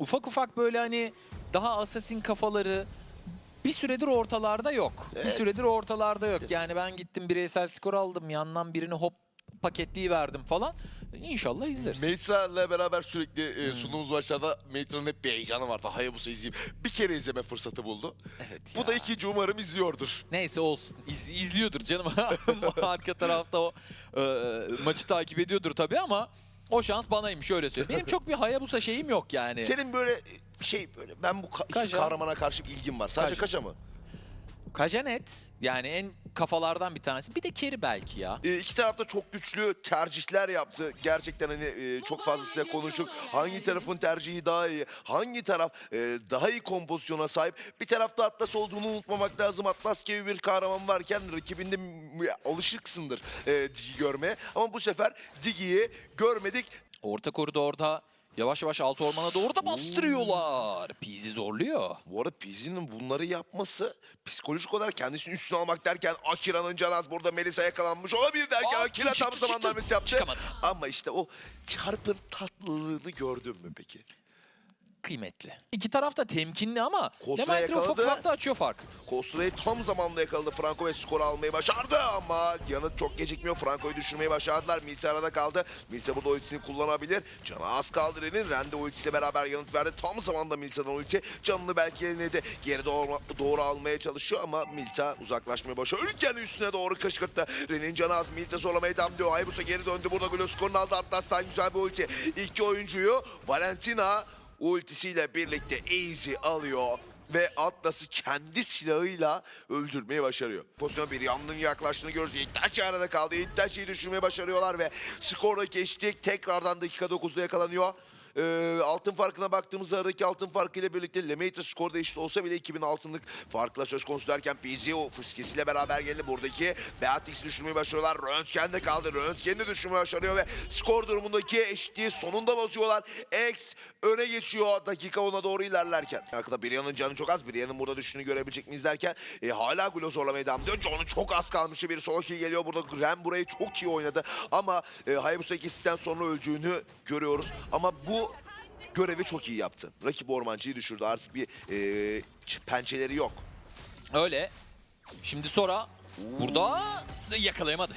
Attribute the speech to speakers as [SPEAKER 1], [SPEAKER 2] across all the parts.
[SPEAKER 1] ufak ufak böyle hani daha assassin kafaları bir süredir ortalarda yok. Bir
[SPEAKER 2] Evet.
[SPEAKER 1] süredir ortalarda yok. Yani ben gittim bireysel skor aldım. Yandan birini hop paketliği verdim falan. İnşallah izleriz.
[SPEAKER 2] Matra'la beraber sürekli e, sunduğumuz maçlarda Matra'nın hep bir heyecanı vardı. Hayabusa izleyeyim. Bir kere izleme fırsatı buldu.
[SPEAKER 1] Evet
[SPEAKER 2] Bu
[SPEAKER 1] ya.
[SPEAKER 2] da ikinci umarım izliyordur.
[SPEAKER 1] Neyse olsun. İz, izliyordur canım. Arka tarafta o e, maçı takip ediyordur tabii ama o şans banaymış öyle söyleyeyim. Benim çok bir Hayabusa şeyim yok yani.
[SPEAKER 2] Senin böyle şey böyle ben bu ka-
[SPEAKER 1] Kaja.
[SPEAKER 2] kahramana karşı bir ilgim var. Sadece
[SPEAKER 1] Kaja.
[SPEAKER 2] Kaja mı?
[SPEAKER 1] Kajanet yani en kafalardan bir tanesi. Bir de Keri belki ya.
[SPEAKER 2] E, iki tarafta çok güçlü tercihler yaptı. Gerçekten hani e, çok fazla size konuştuk. Hangi tarafın tercihi daha iyi? Hangi taraf e, daha iyi kompozisyona sahip? Bir tarafta Atlas olduğunu unutmamak lazım. Atlas gibi bir kahraman varken rakibinde alışıksındır e, Digi görmeye. Ama bu sefer Digi'yi görmedik.
[SPEAKER 1] Orta koridorda yavaş yavaş alt ormana doğru da bastırıyorlar. Pizi zorluyor.
[SPEAKER 2] Bu arada Pizzi'nin bunları yapması psikolojik olarak kendisini üstüne almak derken Akira'nın Canaz burada Melisa yakalanmış olabilir derken
[SPEAKER 1] Aa,
[SPEAKER 2] Akira
[SPEAKER 1] çıktı,
[SPEAKER 2] tam
[SPEAKER 1] çıktı.
[SPEAKER 2] zamanında hamlesi yaptı.
[SPEAKER 1] Çıkamadı.
[SPEAKER 2] Ama işte o çarpın tatlılığını gördün mü peki?
[SPEAKER 1] Kıymetli. İki taraf da temkinli ama
[SPEAKER 2] Kosra
[SPEAKER 1] Demetri ufak
[SPEAKER 2] yakaladı.
[SPEAKER 1] da açıyor fark.
[SPEAKER 2] Kostra'yı tam zamanında yakaladı Franco ve skoru almayı başardı ama yanıt çok gecikmiyor. Franco'yu düşürmeyi başardılar. Milse arada kaldı. Milse burada ultisini kullanabilir. Canı az kaldı Ren'in. Ren de ultisiyle beraber yanıt verdi. Tam zamanda Milse'den ulti. Canını belki elinedi. Geri doğru, doğru almaya çalışıyor ama Milse uzaklaşmaya başlıyor. Ölürken üstüne doğru kışkırttı. Ren'in canı az. Milse zorlamaya devam ediyor. Hayabusa geri döndü. Burada Glo skorunu aldı. Atlas'tan güzel bir ulti. İki oyuncuyu Valentina ultisiyle birlikte easy alıyor ve Atlas'ı kendi silahıyla öldürmeyi başarıyor. Pozisyona bir yandın yaklaştığını görüyoruz. İktaş arada kaldı. İktaş'ı düşürmeyi başarıyorlar ve skorda geçtik. Tekrardan dakika 9'da yakalanıyor. Ee, altın farkına baktığımızda aradaki altın farkı ile birlikte Lemaitre skorda eşit olsa bile 2000 altınlık farkla söz konusu derken PZ o fıskesiyle beraber geldi. Buradaki Beatrix'i düşürmeyi başarıyorlar. Röntgen de kaldı. Röntgen'i de düşürmeyi başarıyor ve skor durumundaki eşitliği sonunda bozuyorlar. X öne geçiyor dakika ona doğru ilerlerken. Arkada Brian'ın canı çok az. Brian'ın burada düştüğünü görebilecek miyiz derken e, hala Gulo zorlamaya devam ediyor. John'un çok az kalmışı bir solo kill geliyor. Burada Ren burayı çok iyi oynadı. Ama e, Hayabusa ikisinden sonra öldüğünü görüyoruz. Ama bu görevi çok iyi yaptı. Rakip ormancıyı düşürdü. Artık bir e, pençeleri yok.
[SPEAKER 1] Öyle. Şimdi sonra burada yakalayamadı.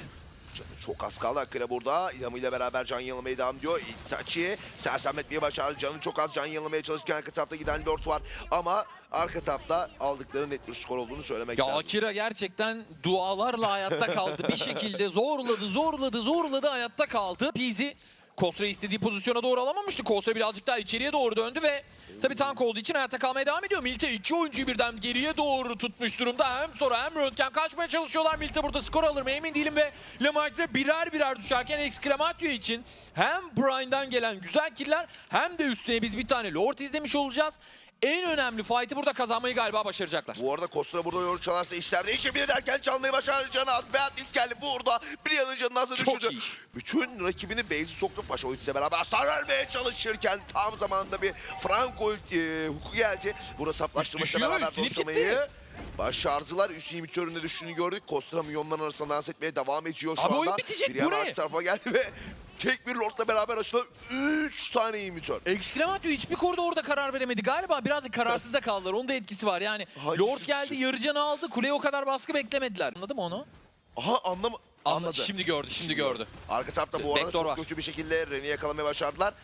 [SPEAKER 2] Çok az kaldı. Akira burada. İle beraber can yanılmaya devam ediyor. Itachi sersemletmeyi başardı. Canı çok az can yanılmaya çalışırken arka tarafta giden Lord var. Ama arka tarafta aldıkları net bir skor olduğunu söylemek
[SPEAKER 1] Ya
[SPEAKER 2] lazım.
[SPEAKER 1] Akira gerçekten dualarla hayatta kaldı. Bir şekilde zorladı, zorladı, zorladı hayatta kaldı. Pizi Kostra istediği pozisyona doğru alamamıştı. Kostra birazcık daha içeriye doğru döndü ve tabii tank olduğu için hayatta kalmaya devam ediyor. Milte iki oyuncuyu birden geriye doğru tutmuş durumda. Hem sonra hem Röntgen kaçmaya çalışıyorlar. Milte burada skor alır mı emin değilim ve Lemark'le birer birer düşerken Exclamatio için hem Brian'dan gelen güzel killer hem de üstüne biz bir tane Lord izlemiş olacağız. En önemli fight'ı burada kazanmayı galiba başaracaklar.
[SPEAKER 2] Bu arada Kostra burada yorucu çalarsa işler değişebilir derken çalmayı başardı canı az. Beatrix geldi burada. Brian'ın canını nasıl
[SPEAKER 1] Çok
[SPEAKER 2] düşürdü.
[SPEAKER 1] iyi.
[SPEAKER 2] Bütün rakibini base'i soktu. Paşa ultisiyle beraber hasar vermeye çalışırken tam zamanında bir Franco ulti, e, huku geldi. Burada saplaştırmışla beraber dostlamayı başardılar. Üst imitöründe düştüğünü gördük. Kostra milyonların arasında dans etmeye devam ediyor şu
[SPEAKER 1] Abi
[SPEAKER 2] anda.
[SPEAKER 1] oyun bitecek, ne?
[SPEAKER 2] arka tarafa geldi ve tek bir Lord'la beraber açılan 3 tane imitör.
[SPEAKER 1] Exclamatio hiçbir konuda orada karar veremedi. Galiba birazcık kararsız da kaldılar. Onun da etkisi var. Yani
[SPEAKER 2] Hangisi
[SPEAKER 1] Lord geldi,
[SPEAKER 2] düşecek?
[SPEAKER 1] yarı canı aldı. Kuleye o kadar baskı beklemediler. Anladın mı onu?
[SPEAKER 2] Aha anlam anladı.
[SPEAKER 1] Şimdi gördü, şimdi gördü.
[SPEAKER 2] Arka tarafta bu arada
[SPEAKER 1] Backdoor
[SPEAKER 2] çok
[SPEAKER 1] var.
[SPEAKER 2] kötü bir şekilde Ren'i yakalamaya başardılar.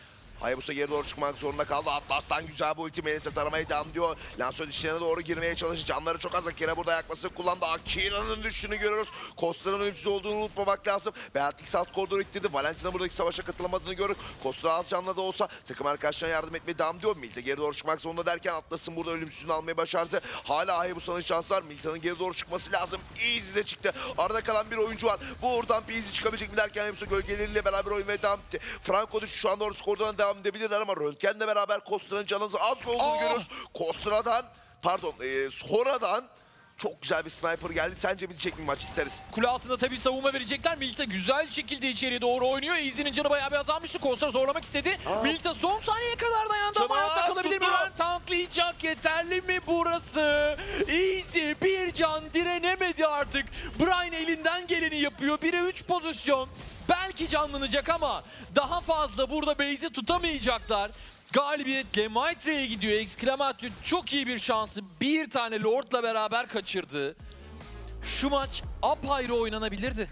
[SPEAKER 2] Hayabusa geri doğru çıkmak zorunda kaldı. Atlas'tan güzel bir ulti Melis'e taramaya devam ediyor. Lancer dişlerine doğru girmeye çalışıyor. Canları çok az. Akira burada yakmasını kullandı. Akira'nın düştüğünü görüyoruz. Kostra'nın ölümsüz olduğunu unutmamak lazım. Beatrix alt koridoru ittirdi. Valentina buradaki savaşa katılamadığını gördük. Kostra az canlı da olsa takım arkadaşlarına yardım etmeye devam ediyor. Milte geri doğru çıkmak zorunda derken Atlas'ın burada ölümsüzlüğünü almayı başardı. Hala Hayabusa'nın şansı var. Milte'nin geri doğru çıkması lazım. Easy de çıktı. Arada kalan bir oyuncu var. Bu oradan bir Easy çıkabilecek mi derken Hayabusa gölgeleriyle beraber oynamaya devam etti. Franco düştü. Şu anda orası koridordan devam edebilirler ama Röntgen'le beraber Kostra'nın canı az olduğunu
[SPEAKER 1] Aa!
[SPEAKER 2] görüyoruz. Kostra'dan pardon e, sonradan çok güzel bir sniper geldi. Sence bitecek mi maç giteriz?
[SPEAKER 1] Kule altında tabii savunma verecekler. Milita güzel şekilde içeriye doğru oynuyor. Easy'nin canı bayağı bir azalmıştı. Costa zorlamak istedi.
[SPEAKER 2] Aa.
[SPEAKER 1] Milita son saniyeye kadar dayandı ama hayatta kalabilir mi? Ben tanklayacak yeterli mi burası? Easy bir can direnemedi artık. Brian elinden geleni yapıyor. 1'e 3 pozisyon. Belki canlanacak ama daha fazla burada base'i tutamayacaklar. Galibiyet Lemaitre'ye gidiyor. Exclamatio çok iyi bir şansı. Bir tane Lord'la beraber kaçırdı. Şu maç apayrı oynanabilirdi.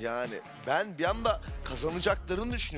[SPEAKER 2] Yani ben bir anda kazanacaklarını düşünüyordum.